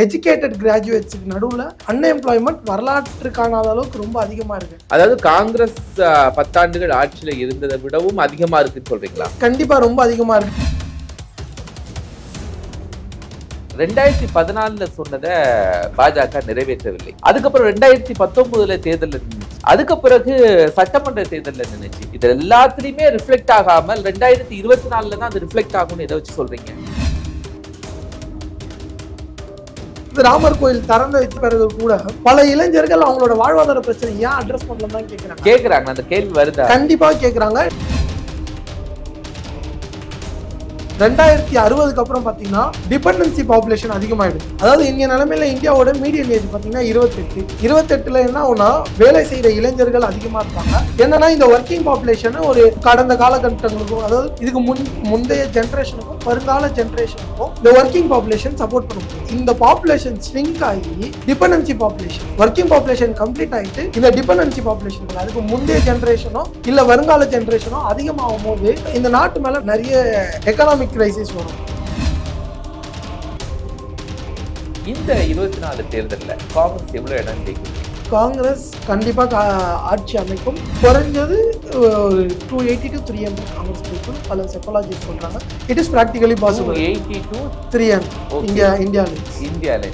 Educated கிராஜுவேட்ஸுக்கு நடுவில் unemployment வரலாற்று காணாத அளவுக்கு ரொம்ப அதிகமாக இருக்கு. அதாவது காங்கிரஸ் பத்தாண்டுகள் ஆட்சியில இருந்ததை விடவும் அதிகமா இருக்குன்னு சொல்றீங்களா? கண்டிப்பாக ரொம்ப அதிகமாக இருக்கு. ரெண்டாயிரத்தி பதினாலுல சொன்னதை பாஜக நிறைவேற்றவில்லை. அதுக்கப்புறம் ரெண்டாயிரத்தி பத்தொன்பதுல தேர்தல்ல நின்னுச்சு. அதுக்கு பிறகு சட்டமன்ற தேர்தல்ல நின்னுச்சு. இது எல்லாத்துலயுமே ரிஃப்ளெக்ட் ஆகாமல் ரெண்டாயிரத்தி இருபத்தி நாலுல தான் அது ரிஃப்ளெக்ட் ஆகும்னு எதை வச்சு சொல்றீங்க? இந்த ராமர் கோயில் திறந்து பிறகு கூட பல இளைஞர்கள் அவங்களோட வாழ்வாதார பிரச்சனை ஏன் அட்ரஸ் பண்ணலாம் தான் கேட்குறாங்க கேக்குறாங்க அந்த கேள்வி வருதா? கண்டிப்பாக கேட்குறாங்க ரெண்டாயிரத்தி அறுபதுக்கு அப்புறம் பார்த்தீங்கன்னா டிபெண்டன்சி பாப்புலேஷன் அதிகமாயிடும் அதாவது இந்திய நிலைமையில இந்தியாவோட மீடியன் ஏஜ் பார்த்தீங்கன்னா இருபத்தெட்டு. இருபத்தெட்டுல என்ன ஆகுனா வேலை செய்கிற இளைஞர்கள் அதிகமாக இருப்பாங்க என்னன்னா இந்த ஒர்க்கிங் பாப்புலேஷன் ஒரு கடந்த காலகட்டங்களுக்கும் அதாவது இதுக்கு முன் முந்தைய ஜென்ரேஷனுக்கும் வருங்கால ஜென்ரேஷனுக்கும் இந்த ஒர்க்கிங் பாப்புலேஷன் சப்போர்ட் பண்ண இந்த பாப்புலேஷன் ஸ்விங்க் ஆகி dependency population working population complete ஆகிட்டு இந்த டிபெண்டன்சி பாப்புலேஷன் அதுக்கு முந்தைய ஜென்ரேஷனோ இல்லை வருங்கால ஜென்ரேஷனோ அதிகமாகும் போது இந்த நாட்டு மேலே நிறைய எக்கனாமிக் கிரைசிஸ் வரும். இந்த இருபத்தி நாலு தேர்தல்ல காங்கிரஸ் எவ்வளவு இடம் ஜெயிக்கும் காங்கிரஸ் கண்டிப்பா கா- ஆட்சி அமைக்கும். குறைஞ்சது ஒரு two eighty to three hundred Congress people பல செஃபாலஜிஸ்ட் சொல்றாங்க. It is practically possible eighty two three hundred. இங்க இந்தியாவில் இந்தியால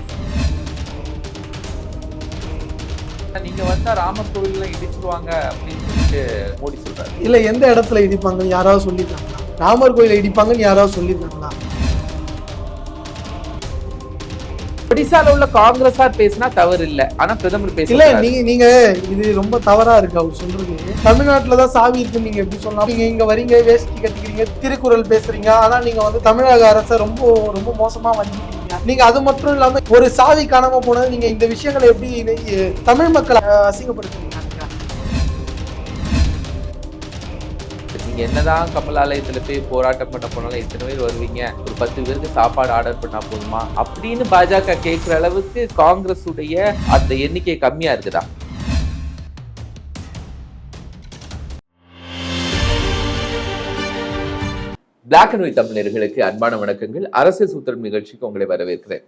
நீங்க வந்தா ராமர் கோவில் இடிச்சிருவாங்க அப்படின்னு சொல்லிட்டு மோடி சொல்றாரு. இல்ல எந்த இடத்துல இடிப்பாங்கன்னு யாராவது சொல்லியிருக்காங்களா ராமர் கோயிலை இடிப்பாங்கன்னு யாராவது சொல்லியிருக்காங்களா ஒடிசால உள்ள காங்கிரஸார் பேசினா தவறு இல்ல ஆனா பிரதமர் இல்ல பேச நீங்க நீங்க இது ரொம்ப தவறா இருக்கு அவர் சொல்றது. தமிழ்நாட்டுல தான் சாவி இருக்கு நீங்க எப்படி சொல்லலாம்? நீங்க இங்க வரீங்க வேஷ்டி கட்டிக்கிறீங்க திருக்குறள் பேசுறீங்க. ஆனா நீங்க வந்து தமிழக அரசை ரொம்ப ரொம்ப மோசமா வஞ்சிக்கிறீங்க. நீங்க அது மட்டும் இல்லாம ஒரு சாவி காணாம போனது நீங்க இந்த விஷயங்களை எப்படி தமிழ் மக்களை அசிங்கப்படுத்துறீங்க? என்னதான் கமலாலயத்துல போய் போராட்டம் பண்ண போனாலும் எத்தனை பேர் வருவீங்க? ஒரு பத்து பேருக்கு சாப்பாடு ஆர்டர் பண்ணா போதுமா? அப்படின்னு பாஜக கேட்கிற அளவுக்கு காங்கிரஸ் உடைய அந்த எண்ணிக்கை கம்மியா இருக்குதா? பிளாக் அண்ட் ஒயிட் தமிழர்களுக்கு அன்பான வணக்கங்கள். அரசியல் சூத்திரம் நிகழ்ச்சிக்கு உங்களை வரவேற்கிறேன்.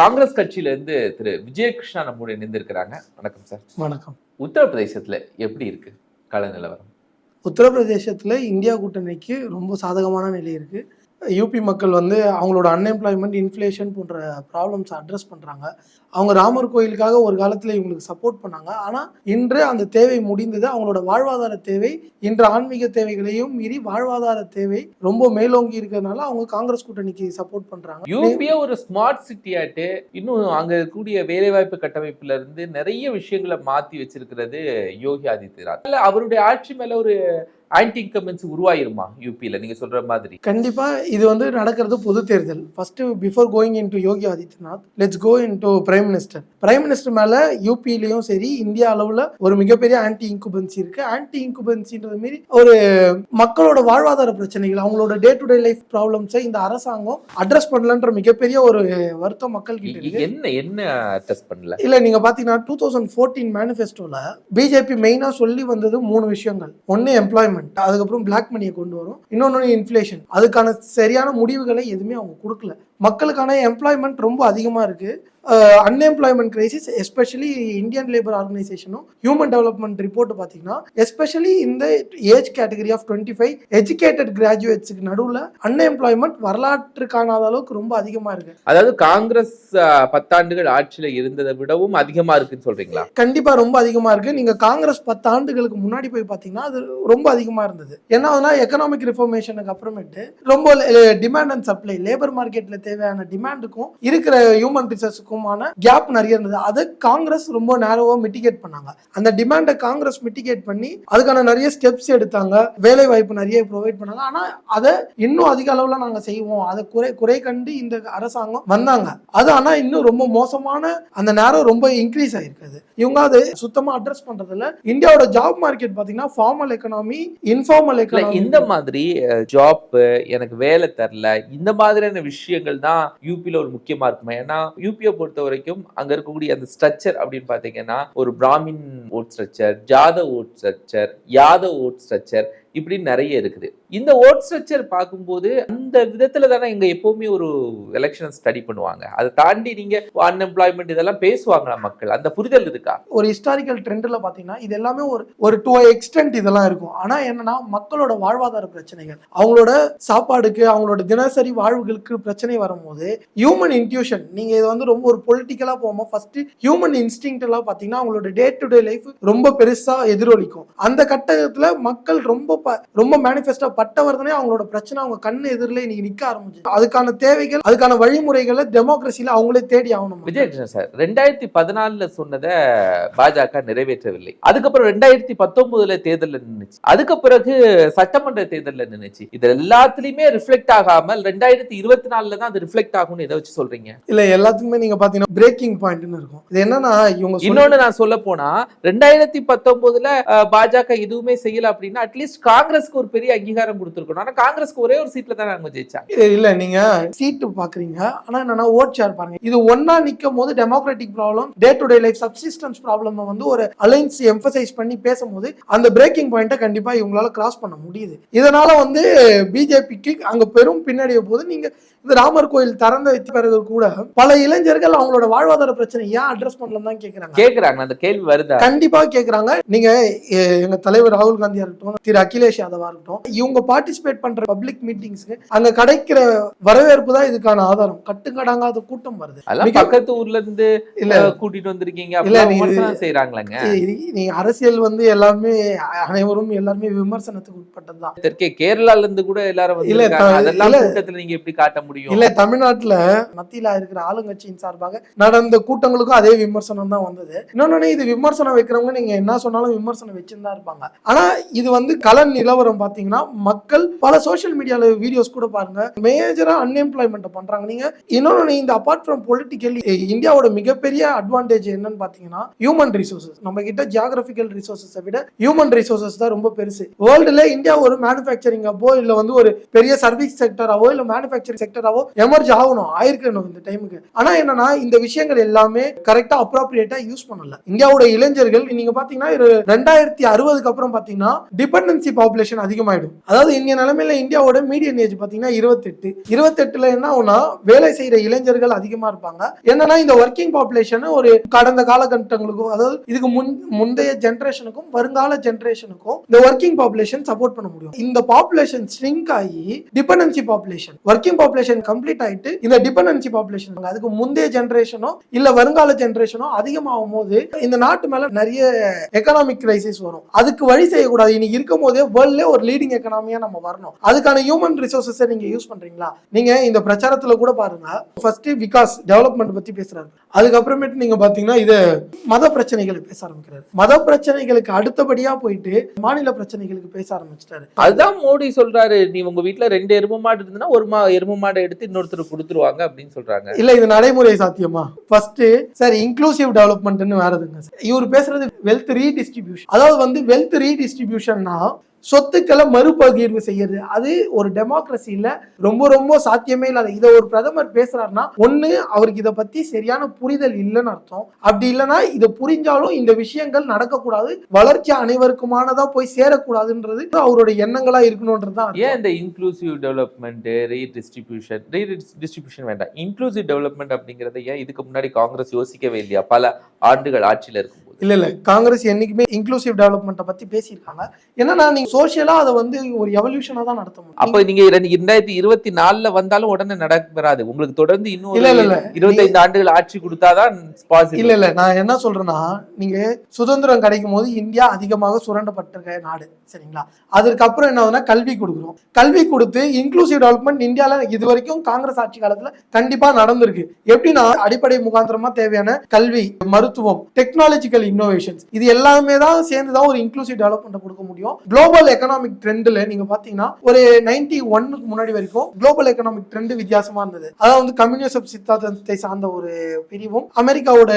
காங்கிரஸ் கட்சியில இருந்து திரு விஜயகிருஷ்ணா நம்முடைய இணைந்திருக்கிறாங்க. வணக்கம் சார். வணக்கம். உத்தரப்பிரதேசத்துல எப்படி இருக்கு? கள நிலவரம் உத்தரப்பிரதேசத்தில் இந்தியா கூட்டணிக்கு ரொம்ப சாதகமான நிலை இருக்கு. யூபி மக்கள் வந்து அவங்களோட அன்எம்ப்ளாய்மெண்ட் இன்ஃப்ளேஷன் போன்ற ப்ராப்ளம்ஸ் அட்ரஸ் பண்ணுறாங்க அவங்க ராமர் கோயிலுக்காக ஒரு காலத்தில் இவங்களுக்கு சப்போர்ட் பண்ணாங்க. ஆனால் இன்று அந்த தேவை முடிந்தது. அவங்களோட வாழ்வாதார தேவை இன்று ஆன்மீக தேவைகளையும் மீறி வாழ்வாதார தேவை ரொம்ப மேலோங்கி இருக்கிறதுனால அவங்க காங்கிரஸ் கூட்டணிக்கு சப்போர்ட் பண்ணுறாங்க யூபியா ஒரு ஸ்மார்ட் சிட்டி ஆட்டு இன்னும் அங்க இருக்கக்கூடிய வேலைவாய்ப்பு கட்டமைப்புல இருந்து நிறைய விஷயங்களை மாத்தி வச்சிருக்கிறது யோகி ஆதித்யநாத். அவருடைய ஆட்சி மேலே ஒரு ஆன்டி இன்கம்பன்சி உருவாயிருமா யூபியில நீங்க சொல்ற மாதிரி. கண்டிப்பா இது வந்து நடக்கிறது பொது தேர்தல். First before going into Yogi Adityanath let's go into prime minister prime minister மேல யூபிலையும் சரி இந்தியா அளவுல ஒரு மிகப்பெரிய ஆன்டி இன்குபன்சி இருக்கு. ஆன்டி இன்குபன்சின்றது மீறி ஒரு மக்களோட வாழ்வாதார பிரச்சனைகள் அவங்களோட டே டு டே லைஃப் ப்ராப்ளம்ஸை இந்த அரசாங்கம் அட்ரஸ் பண்ணலன்ற மிகப்பெரிய ஒரு வருத்தம் மக்கள் கிட்ட என்ன என்ன டெஸ்ட் பண்ணல? இல்ல நீங்க பாத்தீங்கன்னா டூ தௌசண்ட் ஃபோர்டீன் மேனிஃபெஸ்டோல பிஜேபி மெயினா சொல்லி வந்தது மூணு விஷயங்கள். ஒன்னு எம்ப்ளாய்மெண்ட் அதுக்கப்புறம் பிளாக் மணியை கொண்டு வரும். இன்னொன்று இன்ஃப்ளேஷன் அதுக்கான சரியான முடிவுகளை எதுவுமே அவங்க கொடுக்கல. மக்களுக்கான எம்ப்ளாய்மெண்ட் ரொம்ப அதிகமாக இருக்குது unemployment crisis especially Indian labour ஆர்கனைசேஷனும் human development report பார்த்தீங்கன்னா எஸ்பெஷலி இந்த age category of twenty five educated கிராஜுவேட்ஸுக்கு நடுவில் அன்எம்ப்ளாய்மெண்ட் வரலாற்று காணாத அளவுக்கு ரொம்ப அதிகமாக இருக்கு. அதாவது காங்கிரஸ் பத்தாண்டுகள் ஆட்சியில இருந்ததை விடவும் அதிகமா இருக்குன்னு சொல்றீங்களா? கண்டிப்பா ரொம்ப அதிகமா இருக்கு. நீங்க காங்கிரஸ் பத்து ஆண்டுகளுக்கு முன்னாடி போய் பாத்தீங்கன்னா அது ரொம்ப அதிகமா இருந்தது. ஆகுதுன்னா எக்கனாமிக் ரிஃபர்மேஷனுக்கு அப்புறமேட்டு ரொம்ப டிமாண்ட் அண்ட் சப்ளை லேபர் மார்க்கெட்ல தேவையான டிமாண்டுக்கும் இருக்கிற ஹியூமன் ரிசோர்ஸுக்குமான கேப் நிறைய இருந்தது. அதை காங்கிரஸ் ரொம்ப நேரோவா மிட்டிகேட் பண்ணாங்க. அந்த டிமாண்டை காங்கிரஸ் மிட்டிகேட் பண்ணி அதுக்கான நிறைய ஸ்டெப்ஸ் எடுத்தாங்க. வேலை வாய்ப்பு நிறைய ப்ரொவைட் பண்ணாங்க. ஆனா அதை இன்னும் அதிக அளவுல நாங்க செய்வோம். அதை குறை குறை கண்டு இந்த அரசாங்கம் வந்தாங்க. அது ஆனா இன்னும் ரொம்ப மோசமான அந்த நேரம் ரொம்ப இன்க்ரீஸ் ஆயிருக்குது. இவங்க அதை சுத்தமா அட்ரஸ் பண்றதுல இந்தியாவோட ஜாப் மார்க்கெட் பாத்தீங்கன்னா ஃபார்மல் எக்கனாமி இன்ஃபார்மல் எக்கனாமி இந்த மாதிரி ஜாப் எனக்கு வேலை தரல இந்த மாதிரியான விஷயங்கள் தான் யூபில ஒரு முக்கியமா இருக்குமா. ஏன்னா யூபியை பொறுத்த வரைக்கும் அங்க இருக்கக்கூடிய அந்த ஸ்ட்ரக்சர் அப்படின்னு பார்த்தீங்கன்னா ஒரு பிராமின் ஓட் ஸ்ட்ரக்சர் ஜாத ஓட் ஸ்ட்ரக்சர் யாத ஓட் ஸ்ட்ரக்சர் இப்படின்னு நிறைய இருக்குது. இந்த ஓட் ஸ்ட்ரக்சர் பார்க்கும்போது அந்த விதத்தில் தானே இங்கே எப்போவுமே ஒரு எலெக்ஷன் ஸ்டடி பண்ணுவாங்க. அதை தாண்டி நீங்கள் அன்எம்ப்ளாய்மெண்ட் இதெல்லாம் பேசுவாங்களா மக்கள்? அந்த புரிதல் இருக்கா? ஒரு ஹிஸ்டாரிக்கல் ட்ரெண்டில் பார்த்தீங்கன்னா இது எல்லாமே ஒரு ஒரு டூ எக்ஸ்டென்ட் இதெல்லாம் இருக்கும். ஆனால் என்னன்னா மக்களோட வாழ்வாதார பிரச்சனைகள் அவங்களோட சாப்பாடுக்கு அவங்களோட தினசரி வாழ்வுகளுக்கு பிரச்சனை வரும்போது ஹியூமன் இன்ட்யூஷன் நீங்கள் இது வந்து ரொம்ப ஒரு பொலிட்டிக்கலாக போகும்போது ஃபஸ்ட்டு ஹியூமன் இன்ஸ்டிங்டெல்லாம் பார்த்தீங்கன்னா அவங்களோட டே டு டே லைஃப் ரொம்ப பெருசாக எதிரொலிக்கும். அந்த கட்டத்தில் மக்கள் ரொம்ப ப- ரொம்ப மேனிஃபெஸ்டா பட்டவர்தனே அவங்களோட பிரச்சனை அவங்க கண்ணு எதிரில் இன்னைக்கு நிற்க ஆரம்பிச்சு அதுக்கான தேவைகள் அதுக்கான வழிமுறைகளை டெமோக்ரஸியில் அவங்களே தேடி ஆகணும்? விஜயகிருஷ்ணன் சார் ரெண்டாயிரத்தி பதினாலுல சொன்னதை பாஜக நிறைவேற்றவில்லை. அதுக்கப்புறம் ரெண்டாயிரத்தி பத்தொன்பதுல தேர்தல்ல நின்னுச்சு. அதுக்கு பிறகு சட்டமன்ற தேர்தல்ல நின்னுச்சு. இது எல்லாத்துலயுமே ரிஃப்ளெக்ட் ஆகாமல் ரெண்டாயிரத்தி இருபத்தி நாலுல தான் அது ரிஃப்ளெக்ட் ஆகும்னு எதை வச்சு சொல்றீங்க? இல்ல எல்லாத்துக்குமே நீங்க பாத்தீங்கன்னா பிரேக்கிங் பாயிண்ட்னு இருக்கும். இது என்னன்னா இவங்க இன்னொன்னு நான் சொல்ல போனா ரெண்டாயிரத்தி பத்தொன்பதுல பாஜக எதுவுமே செய்யல அப்படின்னா அட்லீஸ்ட் காங்கிரஸ்க்கு ஒரு பெரிய அங்கீகாரம் கொடுத்துருக்கணும். ஆனா காங்கிரஸ்க்கு ஒரே ஒரு சீட்ல தான் நாங்க ஜெயிச்சாங்க. இல்ல நீங்க சீட்டு பாக்குறீங்க. ஆனா என்னன்னா ஓட் ஷேர் பாருங்க. இது ஒன்னா நிக்கும் போது democratic problem day to day life subsistence problem வந்து ஒரு அலைன்ஸ் எம்பசைஸ் பண்ணி பேசும்போது அந்த பிரேக்கிங் பாயிண்ட்டை கண்டிப்பா இவங்களால கிராஸ் பண்ண முடியுது. இதனால வந்து பிஜேபிக்கு அங்க பெரும் பின்னடைய போது நீங்க இந்த ராமர் கோயில் திறந்த வைத்த பிறகு கூட பல இளைஞர்கள் அவங்களோட வாழ்வாதார பிரச்சனை ஏன் அட்ரஸ் பண்ணலாம் தான் கேக்குறாங்க. கேக்குறாங்க. அந்த கேள்வி வருதா? கண்டிப்பா கேக்குறாங்க. நீங்க எங்க தலைவர் ராகுல் காந்தியா இருக்கட்டும் திரு அகிலேஷ் யாதவா இருக்கட்டும் இவங்க பார்ட்டிசிபேட் பண்ற பப்ளிக் மீட்டிங்ஸ்க்கு அங்க கிடைக்கிற வரவேற்பு தான் இதுக்கான ஆதாரம். கட்டுக்கடங்காத கூட்டம் வருது. பக்கத்து ஊர்ல இருந்து இல்ல கூட்டிட்டு வந்திருக்கீங்க இல்ல, செய்யறாங்களேங்க நீ அரசியல் வந்து எல்லாமே அனைவரும் எல்லாருமே விமர்சனத்துக்கு உட்பட்டதுதான். தெற்கே கேரளால இருந்து கூட எல்லாரும் இல்ல, அதெல்லாம். கூட்டத்துல நீங்க எப்படி காட்ட முடியும்? இல்ல தமிழ்நாட்டுல மத்தியில இருக்கிற ஆளுங்கட்சியின் சார்பாக நடந்த கூட்டங்களுக்கும் அதே விமர்சனம் தான் வந்தது. இன்னொன்னு இது விமர்சனம் வைக்கிறவங்க நீங்க என்ன சொன்னாலும் விமர்சனம் வச்சுதான் இருப்பாங்க. ஆனா இது வந்து கலன் நிலவரம் பாத்தீங்கன்னா மக்கள் பல சோஷியல் மீடியால வீடியோஸ் கூட பாருங்க. மேஜரா அன்எம்ப்ளாய்மெண்ட் பண்றாங்க. நீங்க இன்னொன்னு இந்த அப்பார்ட் ஃப்ரம் பொலிட்டிக்கல் இந்தியாவோட மிகப்பெரிய அட்வான்டேஜ் என்னன்னு பாத்தீங்கன்னா ஹியூமன் ரிசோர்சஸ் நம்ம கிட்ட ஜியாகிரபிக்கல் ரிசோர்சஸை விட ஹியூமன் ரிசோர்சஸ் தான் ரொம்ப பெருசு. வேர்ல்டுல இந்தியா ஒரு மேனுஃபேக்சரிங் அப்போ இல்லை வந்து ஒரு பெரிய சர்வீஸ் செக்டராவோ இல்லை மேனுஃபேக்சரிங் செக்டராவோ எமர்ஜ் ஆகணும். ஆயிருக்கணும் இந்த டைமுக்கு ஆனா என்னன்னா இந்த விஷயங்கள் எல்லாமே கரெக்டா அப்ராப்ரியேட்டா யூஸ் பண்ணல. இந்தியாவோட இளைஞர்கள் நீங்க பாத்தீங்கன்னா ரெண்டாயிரத்தி அறுபதுக்கு அப்புறம் பாத்தீங்கன்னா டிபெண்டன்சி பாப்புலேஷன் அதிகமாயிடும். அதாவது இந்திய நிலைமையில இந்தியாவோட மீடியன் ஏஜ் பாத்தீங்கன்னா இருபத்தெட்டு. இருபத்தெட்டுல என்ன ஆகும்னா வேலை செய்யற இளைஞர்கள் அதிகமா இருப்பாங்க. என்னன்னா இந்த ஒர்க்கிங் பாப்புலேஷன் ஒரு கடந்த காலகட்டங்களுக்கும் அதாவது இதுக்கு முன் முந்தைய ஜென்ரேஷனுக்கும் வருங்கால ஜென்ரேஷனுக்கும் இந்த ஒர்க்கிங் பாப்புலேஷன் சப்போர்ட் பண்ண முடியும். இந்த பாப்புலேஷன் ஸ்ட்ரிங்க் ஆகி dependency population working population complete ஆயிட்டு இந்த டிபெண்டன்சி பாப்புலேஷன் அதுக்கு முந்தைய ஜென்ரேஷனோ இல்ல வருங்கால ஜென்ரேஷனோ அதிகமாகும் போது இந்த நாட்டு மேல நிறைய எக்கனாமிக் கிரைசிஸ் வரும். அதுக்கு வழி செய்யக்கூடாது. இன்னைக்கு இருக்கும் போதே வேர்ல்ட்ல ஒரு லீடிங் எக்கனாமியா நம்ம வரணும். அதுக்கான ஹியூமன் ரிசோர்சஸை நீங்க யூஸ் பண்றீங்களா? நீங்க இந்த பிரச்சாரத்துல கூட பாருங்க. ஃபர்ஸ்ட் விகாஸ் டெவலப்மெண்ட் பத்தி பேசுறாரு. அதுக்கப்புறமேட்டு நீங்க பாத்தீங்கன்னா இது மத பிரச்சனைகளை பேச ஆரம்பிக்கிறாரு. மத பிரச்சனைகளுக்கு அடுத்தபடியா போயிட்டு மாநில பிரச்சனைகளுக்கு பேச ஆரம்பிச்சிட்டாரு. அதுதான் மோடி சொல்றாரு. நீ உங்க வீட்ல ரெண்டு எருமை மாடு இருந்ததுன்னா ஒரு மா எருமை மாடை எடுத்து இன்னொருத்தர் கொடுத்துருவாங்க அப்படின்னு சொல்றாங்க. இல்ல இது நடைமுறை சாத்தியமா? ஃபர்ஸ்ட் சார் இன்க்ளூசிவ் டெவலப்மெண்ட்னு வேறதுங்க சார் இவர் பேசுறது வெல்த் ரீடிஸ்ட்ரிபியூஷன் அதாவது வந்து வெல்த் ரீடிஸ்ட்ரிபியூஷன்னா சொத்துக்களை மறுபகிர்வு செய்யறது. அது ஒரு டெமோக்ரஸியில ரொம்ப ரொம்ப சாத்தியமே இல்லாத. இதை ஒரு பிரதமர் பேசுறாருன்னா ஒண்ணு அவருக்கு இதை பத்தி சரியான புரிதல் இல்லைன்னு அர்த்தம். அப்படி இல்லைன்னா இதை புரிஞ்சாலும் இந்த விஷயங்கள் நடக்கக்கூடாது. வளர்ச்சி அனைவருக்குமானதா போய் சேரக்கூடாதுன்றது அவரோட எண்ணங்களா இருக்கணும்ன்றது தான் ஏன் இந்த இன்க்ளூசிவ் டெவலப்மெண்ட் ரீடிஸ்ட்ரிபியூஷன் ரீடிஸ்ட்ரிபியூஷன் வேண்டாம். இன்க்ளூசிவ் டெவலப்மெண்ட் அப்படிங்கறத ஏன் இதுக்கு முன்னாடி காங்கிரஸ் யோசிக்கவே இல்லையா? பல ஆண்டுகள் ஆட்சியில் இருக்கும் இல்ல இல்ல. காங்கிரஸ் என்னைக்குமே இன்க்ளூசிவ் டெவலப்மெண்ட்டை பத்தி பேசியிருக்காங்க. என்னன்னா நீங்க சோஷியலா அதை வந்து ஒரு எவல்யூஷனா தான் நடத்த முடியும். அப்ப நீங்க இரண்டு- இரண்டாயிரத்தி இருபத்தி நாலுல வந்தாலும் உடனே நடக்காது உங்களுக்கு தொடர்ந்து இன்னும் இல்ல, இல்ல. இருபத்தைந்து ஆண்டுகள் ஆட்சி கொடுத்தாதான் பாசிபிள் இல்ல இல்ல. நான் என்ன சொல்றேன்னா நீங்க சுதந்திரம் கிடைக்கும் போது இந்தியா அதிகமாக சுரண்டப்பட்டிருக்க நாடு சரிங்களா? அதுக்கப்புறம் என்ன ஆகுதுன்னா கல்வி கொடுக்குறோம். கல்வி கொடுத்து இன்க்ளூசிவ் டெவலப்மெண்ட் இந்தியால இது வரைக்கும் காங்கிரஸ் ஆட்சி காலத்துல கண்டிப்பா நடந்திருக்கு. எப்படின்னா அடிப்படை முகாந்திரமா தேவையான கல்வி மருத்துவம் டெக்னாலஜிக்கல் இன்னோவேஷன்ஸ் இது எல்லாமே தான் சேர்ந்து தான் ஒரு இன்க்ளூசிவ் டெவலப்மெண்ட் கொடுக்க முடியும். குளோபல் எக்கனாமிக் ட்ரெண்டில் நீங்க பாத்தீங்கன்னா ஒரு நைன்டி ஒன்னுக்கு முன்னாடி வரைக்கும் குளோபல் எக்கனாமிக் ட்ரெண்ட் வித்தியாசமா இருந்தது. அதாவது வந்து கம்யூனிசம் சித்தாந்தத்தை சார்ந்த ஒரு பிரிவும் அமெரிக்காவோட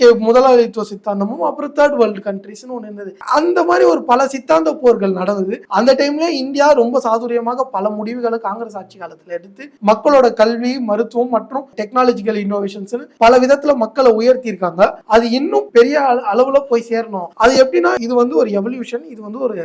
கே- முதலாளித்துவ சித்தாந்தமும் அப்புறம் தேர்ட் வேர்ல்டு கண்ட்ரிஸ்னு ஒன்று இருந்தது. அந்த மாதிரி ஒரு பல சித்தாந்த போர்கள் நடந்தது. அந்த டைம்ல இந்தியா ரொம்ப சாதுரியமாக பல முடிவுகளை காங்கிரஸ் ஆட்சி காலத்தில் எடுத்து மக்களோட கல்வி மருத்துவம் மற்றும் டெக்னாலஜிக்கல் இன்னோவேஷன்ஸ் பல விதத்துல மக்களை உயர்த்தி இருக்காங்க அது இன்னும் பெரிய அளவுல போய் சேரணும். அது எப்படின்னா இது வந்து ஒரு எவல்யூஷன் இது வந்து ஒரு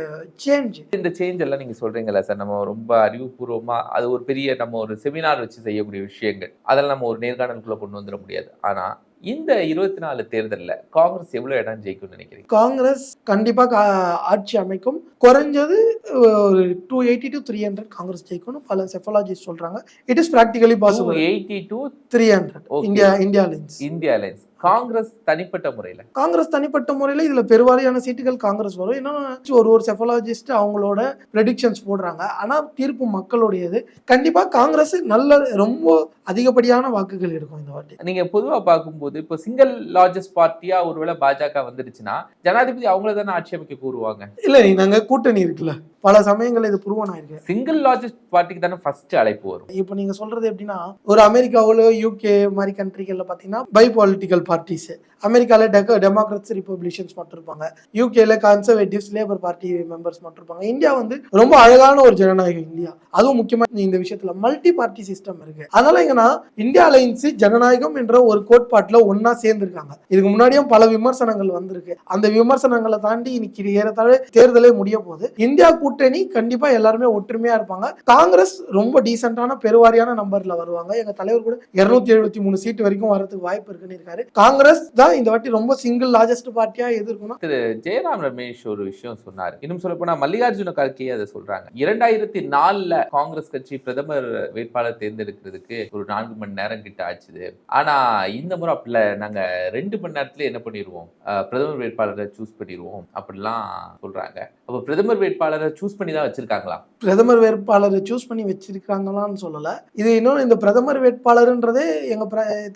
சேஞ்ச் இந்த சேஞ்ச் எல்லாம் நீங்க சொல்றீங்கல்ல சார் நம்ம ரொம்ப அறிவுபூர்வமா அது ஒரு பெரிய நம்ம ஒரு செமினார் வச்சு செய்யக்கூடிய விஷயங்கள். அதெல்லாம் நம்ம ஒரு நேர்காணலுக்குள்ள கொண்டு வந்துட முடியாது. ஆனா இந்த இருபத்தி நாலு தேர்தல்ல காங்கிரஸ் எவ்வளவு இடம் ஜெயிக்கும்னு நினைக்கிறீங்க? காங்கிரஸ் கண்டிப்பா கா- ஆட்சி அமைக்கும். குறைஞ்சது ஒரு two eighty to three hundred Congress ஜெயிக்கும்னு பல செஃபாலஜிஸ்ட் சொல்றாங்க. It is practically possible eighty two three hundred. India India lines India alliance Congress தனிப்பட்ட முறையில. காங்கிரஸ் தனிப்பட்ட முறையில் இதுல பெருவாரியான சீட்டுகள் காங்கிரஸ் வரும். இன்னும் ஒரு ஒரு செஃபாலஜிஸ்ட் அவங்களோட ப்ரெடிக்ஷன்ஸ் போடுறாங்க. ஆனா தீர்ப்பு மக்களுடையது. கண்டிப்பா காங்கிரஸ் நல்ல ரொம்ப அதிகப்படியான வாக்குகள் எடுக்கும் இந்த வாட்டி. நீங்க பொதுவா பார்க்கும்போது இப்போ சிங்கிள் லார்ஜஸ்ட் பார்ட்டியா ஒருவேளை பாஜக வந்துருச்சுன்னா ஜனாதிபதி அவங்கள தானே ஆட்சி அமைக்க கூறுவாங்க? இல்ல நாங்க கூட்டணி இருக்குல்ல. பல சமயங்கள் இது புருவன் ஆயிருக்கு. சிங்கிள் லார்ஜஸ்ட் பார்ட்டிக்கு தானே ஃபர்ஸ்ட் அழைப்பு வரும். இப்போ நீங்க சொல்றது எப்படின்னா ஒரு அமெரிக்காவில் யூகே மாதிரி கண்ட்ரிகளில் பார்த்தீங்கன்னா பை பொலிட்டிக்கல் பார்ட்டிஸ் அமெரிக்காவில் டெக்க டெமோக்ரட்ஸ் ரிப்பப்ளிஷன்ஸ் மட்டும் இருப்பாங்க. யூகேல கன்சர்வேட்டிவ்ஸ் லேபர் பார்ட்டி மெம்பர்ஸ் மட்டும் இருப்பாங்க. இந்தியா வந்து ரொம்ப அழகான ஒரு ஜனநாயகம் இந்தியா. அதுவும் முக்கியமாக இந்த விஷயத்துல மல்டி பார்ட்டி சிஸ்டம் இருக்கு. அதனால எங்கன்னா இந்தியா அலைன்ஸ் ஜனநாயகம் என்ற ஒரு கோட்பாட்டில் ஒன்னா சேர்ந்துருக்காங்க. இதுக்கு முன்னாடியும் பல விமர்சனங்கள் வந்திருக்கு. அந்த விமர்சனங்களை தாண்டி இன்னைக்கு ஏறத்தாழ தேர்தலே முடிய போகுது. இந்தியா கூட்டணி கண்டிப்பா எல்லாருமே ஒற்றுமையா இருப்பாங்க. காங்கிரஸ் ரொம்ப டீசென்டான பெருவாரியான நம்பர்ல வருவாங்க. எங்க தலைவர் கூட இருநூத்தி எழுபத்தி மூணு சீட்டு வரைக்கும் வரதுக்கு வாய்ப்பு இருக்குன்னு இருக்காரு. காங்கிரஸ் தான் இந்த வாட்டி ரொம்ப சிங்கிள் லார்ஜஸ்ட் பார்ட்டியா எதிர்க்கணும் திரு ஜெயராம் ரமேஷ் ஒரு விஷயம் சொன்னார். இன்னும் சொல்ல போனா மல்லிகார்ஜுன கார்கே அதை சொல்றாங்க. இரண்டாயிரத்தி நாலுல காங்கிரஸ் கட்சி பிரதமர் வேட்பாளர் தேர்ந்தெடுக்கிறதுக்கு ஒரு நான்கு மணி நேரம் கிட்ட ஆச்சுது. ஆனா இந்த முறை அப்படில நாங்க ரெண்டு மணி நேரத்துல என்ன பண்ணிடுவோம் பிரதமர் வேட்பாளரை சூஸ் பண்ணிடுவோம் அப்படிலாம் சொல்றாங்க. அப்ப பிரதமர் வேட்பாளரை சூஸ் பண்ணி தான் வச்சிருக்காங்களா? பிரதமர் வேட்பாளரை சூஸ் பண்ணி வச்சிருக்காங்களான்னு சொல்லல. இது இன்னொன்று இந்த பிரதமர் வேட்பாளர்ன்றதே எங்க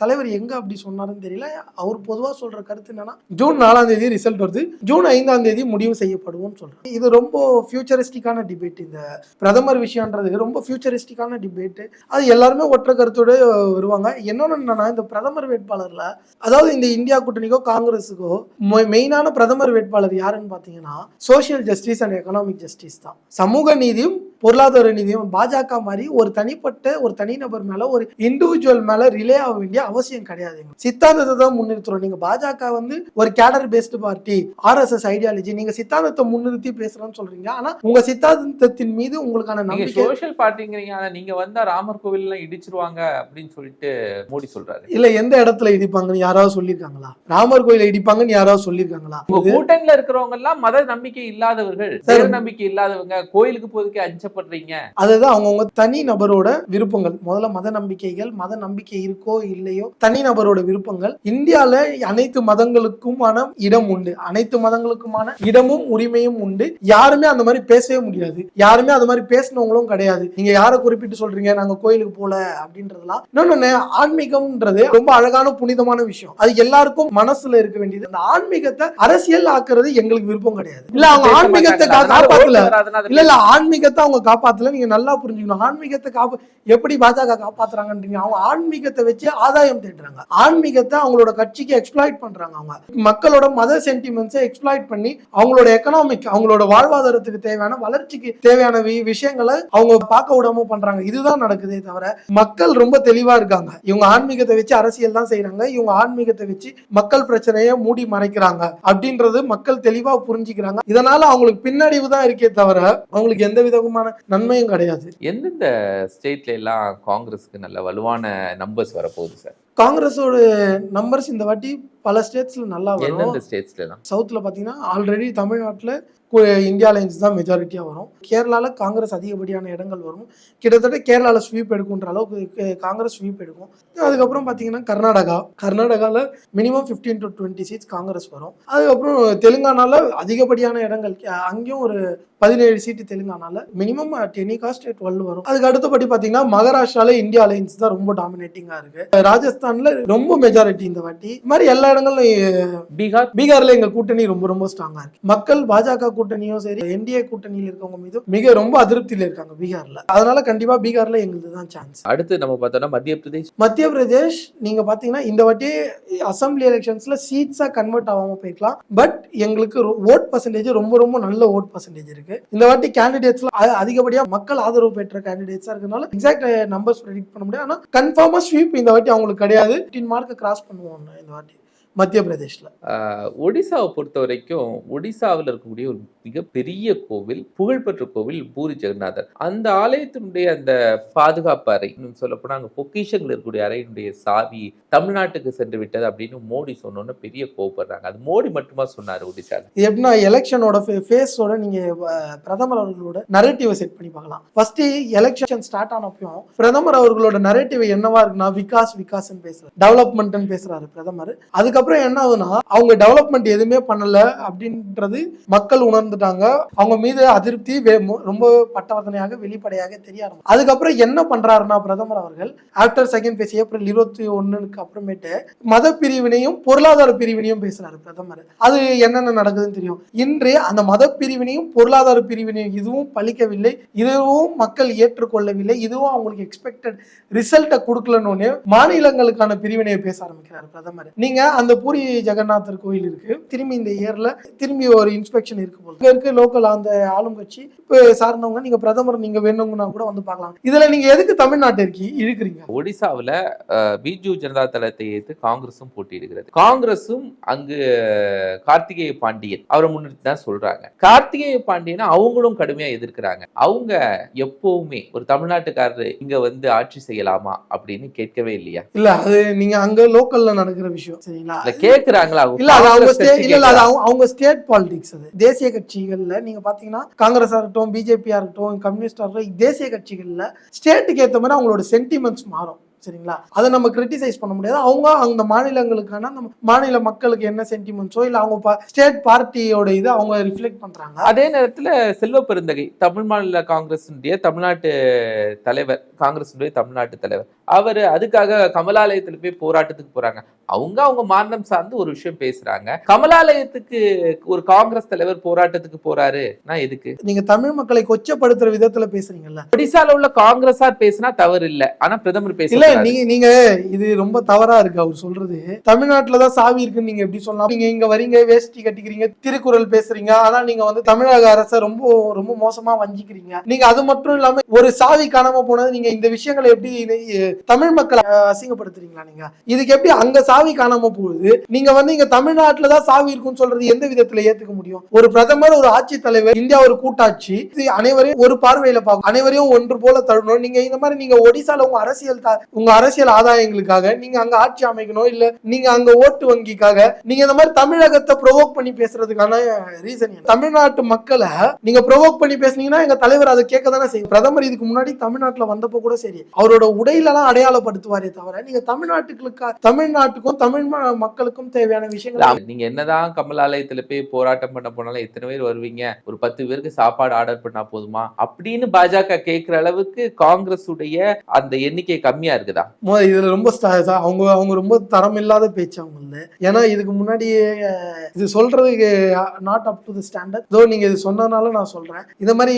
தலைவர் எங்க அப்படி சொன்னாருன்னு தெரியல. அவர் பொதுவா சொல்ற கருத்து என்னன்னா ஜூன் நாலாம் தேதி ரிசல்ட் வருது. ஜூன் ஐந்தாம் தேதி முடிவு செய்யப்படுவோம்னு சொல்றாங்க இது ரொம்ப ஃபியூச்சரிஸ்டிக்கான டிபேட் இந்த. பிரதமர் விஷயம்ன்றது ரொம்ப ஃபியூச்சரிஸ்டிக்கான டிபேட் அது எல்லாருமே ஒற்றை கருத்தோட வருவாங்க. என்னென்னு என்னன்னா இந்த பிரதமர் வேட்பாளர்ல அதாவது இந்த இந்தியா கூட்டணிக்கோ காங்கிரஸுக்கோ மெயினான பிரதமர் வேட்பாளர் யாருன்னு பார்த்தீங்கன்னா social justice and economic justice தான். சமூக நீதியும் பொருளாதார நீதியும் பாஜக மாதிரி ஒரு தனிப்பட்ட ஒரு தனிநபர் மேல ஒரு இண்டிவிஜுவல் மேல ரிலே ஆக வேண்டிய அவசியம் கிடையாது. சித்தாந்தத்தை தான் முன்னிறுத்துறோம். நீங்க பாஜக வந்து ஒரு cadre based party RSS ideology நீங்க சித்தாந்தத்தை முன்னிறுத்தி பேசுறோம்னு சொல்றீங்க. ஆனா உங்க சித்தாந்தத்தின் மீது உங்களுக்கான நம்பிக்கை சோஷியல் பார்ட்டிங்கிறீங்க ஆனா நீங்க வந்தா ராமர் கோவில் எல்லாம் இடிச்சிருவாங்க அப்படின்னு சொல்லிட்டு மோடி சொல்றாரு. இல்ல எந்த இடத்துல இடிப்பாங்கன்னு யாராவது சொல்லியிருக்காங்களா? ராமர் கோயில இடிப்பாங்கன்னு யாராவது சொல்லியிருக்காங்களா? உங்க கூட்டணியில இருக்கிறவங்க எல்லாம் மத நம்பிக்கை இல்லாதவர்கள் நம்பிக்கை இல்லாதவங்க கோயிலுக்கு போறதுக்கு அஞ்சப்படுறீங்க அதுதான் அவங்கவுங்க தனி நபரோட விருப்பங்கள். முதல்ல மத நம்பிக்கைகள் மத நம்பிக்கை இருக்கோ இல்லையோ தனி நபரோட விருப்பங்கள். இந்தியால அனைத்து மதங்களுக்குமான இடம் உண்டு. அனைத்து மதங்களுக்குமான இடமும் உரிமையும் உண்டு. யாருமே அந்த மாதிரி பேசவே முடியாது. யாருமே அந்த மாதிரி பேசினவங்களும் கிடையாது. நீங்க யாரை குறிப்பிட்டு சொல்றீங்க? நாங்க கோயிலுக்கு போல அப்படின்றதெல்லாம். இன்னொன்னு ஆன்மீகம்ன்றது ரொம்ப அழகான புனிதமான விஷயம். அது எல்லாருக்கும் மனசுல இருக்க வேண்டியது. அந்த ஆன்மீகத்தை அரசியல் ஆக்குறது எங்களுக்கு விருப்பம் கிடையாது. இல்ல அவங்க ஆன்மீகத்தை காப்பாத்தல. அதை இல்ல இல்ல. ஆன்மீகத்தை அவங்க காப்பாத்தல நீங்க நல்லா புரிஞ்சுக்கணும். ஆன்மீகத்தை காப்பா எப்படி பாஜக காப்பாத்துறாங்கன்றீங்க? அவங்க ஆன்மீகத்தை வச்சு ஆதாயம் தேடுறாங்க. ஆன்மீகத்தை அவங்களோட கட்சிக்கு எக்ஸ்ப்ளாய்ட் பண்றாங்க அவங்க. மக்களோட மத சென்டிமெண்ட்ஸை எக்ஸ்ப்ளாய்ட் பண்ணி அவங்களோட எக்கனாமிக் அவங்களோட வாழ்வாதாரத்துக்கு தேவையான வளர்ச்சிக்கு தேவையான விஷயங்களை அவங்க பார்க்க விடாம பண்றாங்க. இதுதான் நடக்குதே தவிர மக்கள் ரொம்ப தெளிவா இருக்காங்க. இவங்க ஆன்மீகத்தை வச்சு அரசியல் தான் செய்யறாங்க இவங்க ஆன்மீகத்தை வச்சு மக்கள் பிரச்சனையை மூடி மறைக்கிறாங்க. அப்படின்றது மக்கள் தெளிவா புரிஞ்சுக்கிறாங்க. இதனால அவங்களுக்கு பின்னடைவு தான் இருக்கே தவிர அவங்களுக்கு எந்த விதமான நன்மையும் கிடையாது. எந்தெந்த ஸ்டேட்ல எல்லாம் காங்கிரஸ்க்கு நல்ல வலுவான நம்பர்ஸ் வரப்போகுது சார் காங்கிரஸோட நம்பர்ஸ் இந்த வாட்டி பல ஸ்டேட்ஸ்ல நல்லா வரும். எந்தெந்த ஸ்டேட்ஸ்ல எல்லாம்? சவுத்தில் பார்த்தீங்கன்னா ஆல்ரெடி தமிழ்நாட்டில் இந்தியா லைன்ஸ் தான் மெஜாரிட்டியாக வரும். கேரளாவில் காங்கிரஸ் அதிகப்படியான இடங்கள் வரும். கிட்டத்தட்ட கேரளாவில் ஸ்வீப் எடுக்குன்ற அளவுக்கு காங்கிரஸ் ஸ்வீப் எடுக்கும். அதுக்கப்புறம் பார்த்தீங்கன்னா கர்நாடகா. கர்நாடகாவில் minimum 15 to twenty seats Congress வரும். அதுக்கப்புறம் தெலுங்கானாவில் அதிகப்படியான இடங்கள் அங்கேயும் ஒரு பதினேழு சீட்டு தெலுங்கானால மினிமம் டெனி காஸ்ட் டுவெல் வரும். அதுக்கு அடுத்தபடி பார்த்தீங்கன்னா மகாராஷ்டிரால இந்தியா அலைன்ஸ் தான் ரொம்ப டாமினேட்டிங்காக இருக்கு. ராஜஸ்தான்ல ரொம்ப மெஜாரிட்டி இந்த வாட்டி. மாதிரி எல்லா இடங்கள்லையும் பீகார். பீகார்ல எங்க கூட்டணி ரொம்ப ரொம்ப ஸ்ட்ராங்கா இருக்கு. மக்கள் பாஜக கூட்டணியும் சரி என்டிஏ கூட்டணியில் இருக்கவங்க மீதும் மிக ரொம்ப அதிருப்தியில இருக்காங்க பீகார்ல. அதனால கண்டிப்பா பீகார்ல எங்களுக்கு தான் சான்ஸ் அடுத்து நம்ம பார்த்தோம்னா மத்திய பிரதேஷ். மத்திய பிரதேஷ் நீங்க பாத்தீங்கன்னா இந்த வாட்டி அசம்பிளி எலெக்ஷன்ஸ்ல சீட்ஸா கன்வெர்ட் ஆகாம போயிருக்கலாம். பட் எங்களுக்கு ஓட் பர்சன்டேஜ் ரொம்ப ரொம்ப நல்ல ஓட் பர்சன்டேஜ் இருக்கு. இந்த வாட்டி கேண்டிடேட்ஸ்ல அதிகப்படியா மக்கள் ஆதரவு பெற்ற கேண்டிடேட்ஸா இருக்கனால எக்ஸாக்ட் நம்பர்ஸ் ப்ரெடிக்ட் பண்ண முடியாது. ஆனா கன்ஃபார்மா ஸ்வீப் இந்த வாட்டி அவங்களுக்கு கிடையாது. கிடையாது. ஃபிஃப்டீன் மார்க் கிராஸ் பண்ணுவோம் இந்த வாட்டி. மத்திய பிரதேஷ்ல ஒடிசாவை பொறுத்த வரைக்கும் ஒடிசாவில் இருக்கக்கூடிய ஒரு மிகப்பெரிய கோவில் புகழ்பெற்ற கோவில் பூரி ஜெகநாதர். அந்த ஆலயத்தினுடைய அந்த பாதுகாப்பு அறை இன்னும் சொல்லப்போனா அங்க பொக்கிஷங்கள் இருக்கக்கூடிய அறையினுடைய சாவி தமிழ்நாட்டுக்கு சென்று விட்டது அப்படின்னு மோடி சொன்னோன்னு பெரிய கோவப்படுறாங்க. அது மோடி மட்டுமா சொன்னாரு ஒடிசால? இது எப்படின்னா எலெக்ஷனோட ஃபேஸோட நீங்க அஹ், பிரதமர் அவர்களோட நரேட்டிவை செட் பண்ணி பார்க்கலாம். ஃபர்ஸ்ட் எலெக்ஷன் ஸ்டார்ட் ஆனப்பையும் பிரதமர் அவர்களோட நரேட்டிவ் என்னவா இருக்குன்னா விகாஸ் விகாஸ்னு பேசுறாரு டெவலப்மெண்ட்னு பேசுறாரு பிரதமர். அதுக்கப்புறம் என்ன ஆகுதுன்னா அவங்க டெவலப்மெண்ட் எதுவுமே பண்ணல அப்படின்றது மக்கள் உணர்ந்துட்டாங்க. அவங்க மீது அதிருப்தி ரொம்ப பட்டவர்த்தனையாக வெளிப்படையாக தெரிய ஆரம்பிச்சு அதுக்கப்புறம் என்ன பண்றாருன்னா பிரதமர் அவர்கள் ஆஃப்டர் செகண்ட் பேசி ஏப்ரல் இருபத்தி ஒண்ணுக்கு அப்புறமேட்டு மத பிரிவினையும் பொருளாதார பிரிவினையும் பேசுறாரு பிரதமர். அது என்னென்ன நடக்குதுன்னு தெரியும். இன்று அந்த மத பிரிவினையும் பொருளாதார பிரிவினையும் இதுவும் பழிக்கவில்லை. இதுவும் மக்கள் ஏற்றுக்கொள்ளவில்லை. இதுவும் அவங்களுக்கு எக்ஸ்பெக்டட் ரிசல்ட்டை கொடுக்கலன்னு மாநிலங்களுக்கான பிரிவினையை பேச ஆரம்பிக்கிறார் பிரதமர். நீங்க அந்த பூரி ஜெகநாதர் கோயில் இருக்கு. திரும்பி இந்த இயர்ல திரும்பி ஒரு இன்ஸ்பெக்ஷன் இருக்கு போல. இங்க இருக்க லோக்கல் அந்த ஆளும் கட்சி சார்ந்தவங்க நீங்க பிரதமர் நீங்க வேணுங்கன்னா கூட வந்து பார்க்கலாம். இதுல நீங்க எதுக்கு தமிழ்நாட்டு இருக்கி இழுக்கிறீங்க? ஒடிசாவுல பிஜு ஜனதா தளத்தை எதிர்த்து காங்கிரஸும் போட்டியிடுகிறது. காங்கிரஸும் அங்கு கார்த்திகேய பாண்டியன் அவரை முன்னிறுத்தி தான் சொல்றாங்க. கார்த்திகேய பாண்டியனை அவங்களும் கடுமையா எதிர்க்கிறாங்க. அவங்க எப்பவுமே ஒரு தமிழ்நாட்டுக்காரரு இங்க வந்து ஆட்சி செய்யலாமா அப்படின்னு கேட்கவே இல்லையா? இல்ல அது நீங்க அங்க லோக்கல்ல நடக்கிற விஷயம் சரிங்களா? கேக்குறாங்களா இல்ல அது அவங்க இல்ல இல்ல அது? அவங்க அவங்க ஸ்டேட் பாலிடிக்ஸ் அது. தேசிய கட்சிகள்ல நீங்க பாத்தீங்கன்னா காங்கிரஸா இருக்கட்டும் பிஜேபியா இருக்கட்டும் கம்யூனிஸ்டா இருக்கட்டும் தேசிய கட்சிகள்ல ஸ்டேட்டுக்கு ஏத்த மாதிரி அவங்களோட சென்டிமெண்ட்ஸ் மாறும். சரிங்களா? அதை நம்ம கிரிட்டிசைஸ் பண்ண முடியாது. அவங்க அந்த மாநிலங்களுக்கான அந்த மாநில மக்களுக்கு என்ன சென்டிமெண்ட்ஸோ இல்ல அவங்க ஸ்டேட் பார்ட்டியோட இது அவங்க ரிஃப்ளெக்ட் பண்றாங்க? அதே நேரத்துல செல்வ பெருந்தகை தமிழ் மாநில காங்கிரஸினுடைய தமிழ்நாட்டு தலைவர் காங்கிரஸினுடைய தமிழ்நாட்டு தலைவர். அவர் அதுக்காக கமலாலயத்துல போய் போராட்டத்துக்கு போறாங்க. அவங்க அவங்க மாநிலம் சார்ந்து ஒரு விஷயம் பேசுறாங்க. கமலாலயத்துக்கு ஒரு காங்கிரஸ் தலைவர் போராட்டத்துக்கு போறாரு. நான் எதுக்கு? நீங்க தமிழ் மக்களை கொச்சப்படுத்துற விதத்துல பேசுறீங்கல்ல? ஒடிசால உள்ள காங்கிரஸார் பேசினா தவறு இல்ல. ஆனா பிரதமர் இல்ல பேச நீங்க நீங்க இது ரொம்ப தவறா இருக்கு அவர் சொல்றது. தமிழ்நாட்டுலதான் சாவி இருக்குன்னு நீங்க எப்படி சொல்லலாம்? நீங்க இங்க வரீங்க வேஷ்டி கட்டிக்கிறீங்க திருக்குறள் பேசுறீங்க. ஆனா நீங்க வந்து தமிழக அரசை ரொம்ப ரொம்ப மோசமா வஞ்சிக்கிறீங்க. நீங்க அது மட்டும் இல்லாம ஒரு சாவி காணாம போனது நீங்க இந்த விஷயங்களை எப்படி தமிழ் மக்களை அசிங்கப்படுத்துறீங்களா நீங்க? இதுக்கு எப்படி அங்க சாவி காணாம போகுது? நீங்க வந்து இங்க தமிழ்நாட்டுலதான் சாவி இருக்குன்னு சொல்றது எந்த விதத்துல ஏத்துக்க முடியும்? ஒரு பிரதமர் ஒரு ஆட்சி தலைவர் இந்தியா ஒரு கூட்டாட்சி. அனைவரையும் ஒரு பார்வையில பார்க்கும் அனைவரையும் ஒன்று போல தழுணும் நீங்க இந்த மாதிரி நீங்க ஒடிசால உங்க அரசியல் உங்க அரசியல் ஆதாயங்களுக்காக நீங்க அங்க ஆட்சி அமைக்கணும் இல்ல நீங்க அங்க ஓட்டு வங்கிக்காக நீங்க இந்த மாதிரி தமிழகத்தை ப்ரொவோக் பண்ணி பேசுறதுக்கான ரீசன் தமிழ்நாட்டு மக்களை நீங்க ப்ரொவோக் பண்ணி பேசுனீங்கன்னா எங்க தலைவர் அதை கேட்க தானே செய்யும். பிரதமர் இதுக்கு முன்னாடி தமிழ்நாட்டுல வந்தப்போ கூட சரி அவரோட உடையிலலாம் அடையாளப்படுத்துவாரே தவிர நீங்க தமிழ்நாட்டுக்கு தமிழ்நாட்டுக்கும் தமிழ் மக்களுக்கும் தேவையான விஷயங்கள் நீங்க என்னதான் கமலாலயத்துல போய் போராட்டம் பண்ண போனாலும் எத்தனை பேர் வருவீங்க? ஒரு பத்து பேருக்கு சாப்பாடு ஆர்டர் பண்ணா போதுமா? அப்படின்னு பாஜக கேட்கிற அளவுக்கு காங்கிரஸ் உடைய அந்த எண்ணிக்கை கம்மியா இருக்கு இருக்குதா இதுல ரொம்ப அவங்க அவங்க ரொம்ப தரம் இல்லாத பேச்சு அவங்க ஏன்னா இதுக்கு முன்னாடியே இது சொல்றதுக்கு not up to the standard though நீங்க இது சொன்னதுனால நான் சொல்றேன். இந்த மாதிரி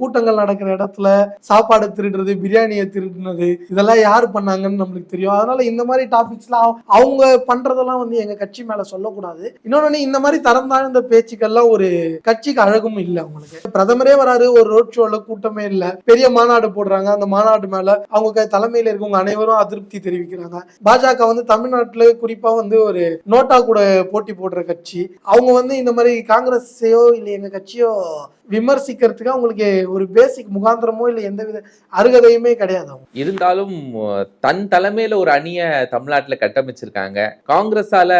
கூட்டங்கள் நடக்கிற இடத்துல சாப்பாடு திருடுறது பிரியாணியை திருடுனது இதெல்லாம் யார் பண்ணாங்கன்னு நம்மளுக்கு தெரியும். அதனால இந்த மாதிரி டாபிக்ஸ்லாம் அவங்க பண்றதெல்லாம் வந்து எங்க கட்சி மேல சொல்லக்கூடாது. இன்னொன்னு இந்த மாதிரி தரம் தாழ்ந்த பேச்சுக்கள்லாம் ஒரு கட்சிக்கு அழகும் இல்லை அவங்களுக்கு. பிரதமரே வராரு ஒரு ரோட் ஷோல கூட்டமே இல்லை. பெரிய மாநாடு போடுறாங்க அந்த மாநாடு மேல அவங்க தலைமையில இருக்கவங்க அனைவரும் அதிருப்தி தெரிவிக்கிறாங்க. பாஜக வந்து தமிழ்நாட்டுல குறிப்பா வந்து ஒரு நோட்டா கூட போட்டி போடுற கட்சி. அவங்க வந்து இந்த மாதிரி காங்கிரஸையோ இல்ல எங்க கட்சியோ விமர்சிக்கிறதுக்கு அவங்களுக்கு ஒரு பேசிக் முகாந்திரமோ இல்ல எந்தவித அருகதையுமே கிடையாது இருந்தாலும் தன் தலைமையில ஒரு அணிய தமிழ்நாட்டுல கட்டமைச்சிருக்காங்க. காங்கிரஸால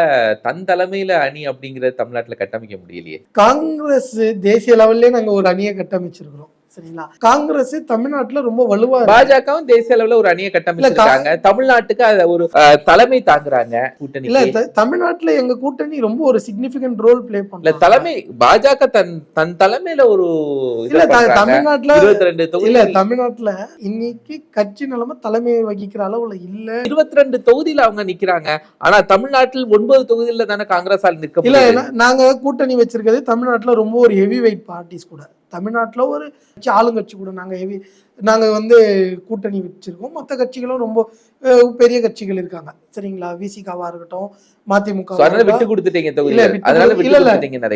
தன் தலைமையில அணி அப்படிங்கறத தமிழ்நாட்டுல கட்டமைக்க முடியலையே. காங்கிரஸ் தேசிய லெவல்லே நாங்க ஒரு அணியை கட்டமைச்சிருக்கிறோம். சரிங்களா? காங்கிரஸ் தமிழ்நாட்டுல ரொம்ப வலுவா. பாஜகவும் தேசிய அளவுல ஒரு அணியை கட்டமைச்சிருக்காங்க. தமிழ்நாட்டுக்கு அத ஒரு தலைமை தாங்குறாங்க இல்ல கூட்டணி த- தமிழ்நாட்டுல எங்க கூட்டணி ரொம்ப ஒரு சிக்னிபிகன்ட் ரோல் ப்ளே இல்ல பண்ணல தலைமை பாஜக தன் தன் தலைமையில ஒரு இல்ல. தமிழ்நாட்டுல இருபத்தி ரெண்டு இல்ல தமிழ்நாட்டுல இன்னைக்கு கட்சி நிலைமை தலைமை வகிக்கிற அளவுல இல்ல. இருபத்தி ரெண்டு தொகுதியில அவங்க நிக்கிறாங்க. ஆனா தமிழ்நாட்டில் ஒன்பது தொகுதியில தானே காங்கிரஸால் நிற்க இல்ல நாங்க கூட்டணி வச்சிருக்கிறது தமிழ்நாட்டுல ரொம்ப ஒரு ஹெவி வெயிட் பார்ட்டிஸ் கூட. தமிழ்நாட்டில் ஒரு ஆளுங்கட்சி கூட நாங்கள் ஹெவி நாங்க வந்து கூட்டணி வச்சிருக்கோம். மற்ற கட்சிகளும் ரொம்ப பெரிய கட்சிகள் இருக்காங்க. சரிங்களா? விசிகாவா இருக்கட்டும் மதிமுக விட்டு கொடுத்துட்டீங்க இல்ல,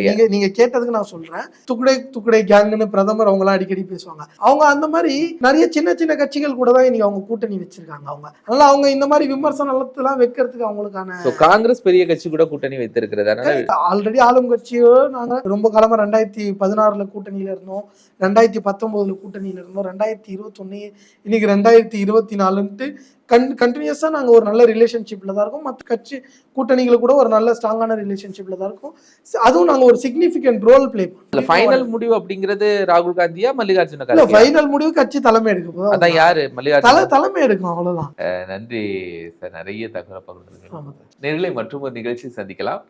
நீங்க நீங்க கேட்டதுக்கு நான் சொல்றேன். துக்குடை துக்குடை கேங்னு பிரதமர் அவங்க எல்லாம் அடிக்கடி பேசுவாங்க. அவங்க அந்த மாதிரி நிறைய சின்ன சின்ன கட்சிகள் கூட தான் இன்னைக்கு அவங்க கூட்டணி வச்சிருக்காங்க அவங்க. அதனால அவங்க இந்த மாதிரி விமர்சனத்தெல்லாம் வைக்கிறதுக்கு அவங்களுக்கான காங்கிரஸ் பெரிய கட்சி கூட கூட்டணி வைத்திருக்கிறது. ஆல்ரெடி ஆளும் கட்சியோ நாங்க ரொம்ப காலமா ரெண்டாயிரத்தி பதினாறுல கூட்டணியில இருந்தோம். ரெண்டாயிரத்தி பத்தொன்பதுல கூட்டணியில இருந்தோம். ரெண்டாயிரத்தி இருபத்தொன்னு இன்னைக்கு ரெண்டாயிரத்தி இருபத்தி நாலுன்ட்டு கன் கண்டினியூஸா நாங்க ஒரு நல்ல ரிலேஷன்ஷிப்ல தான் இருக்கோம். மற்ற கட்சி கூட்டணிகள் கூட ஒரு நல்ல ஸ்ட்ராங்கான ரிலேஷன்ஷிப்ல தான் இருக்கோம். அதுவும் நாங்க ஒரு சிக்னிஃபிகண்ட் ரோல் பிளே ஃபைனல் முடிவு அப்படிங்கிறது ராகுல் காந்தியா மல்லிகார்ஜுன இல்ல ஃபைனல் முடிவு கட்சி தலைமை எடுக்கும் அதான் யாரு? தலை மல்லிகார்ஜுன தலைமை எடுக்கும் அவ்வளவுதான். நன்றி சார். நிறைய தகவல் பகிர்ந்து. நேர்களை மற்றும் ஒரு நிகழ்ச்சி சந்திக்கலாம்.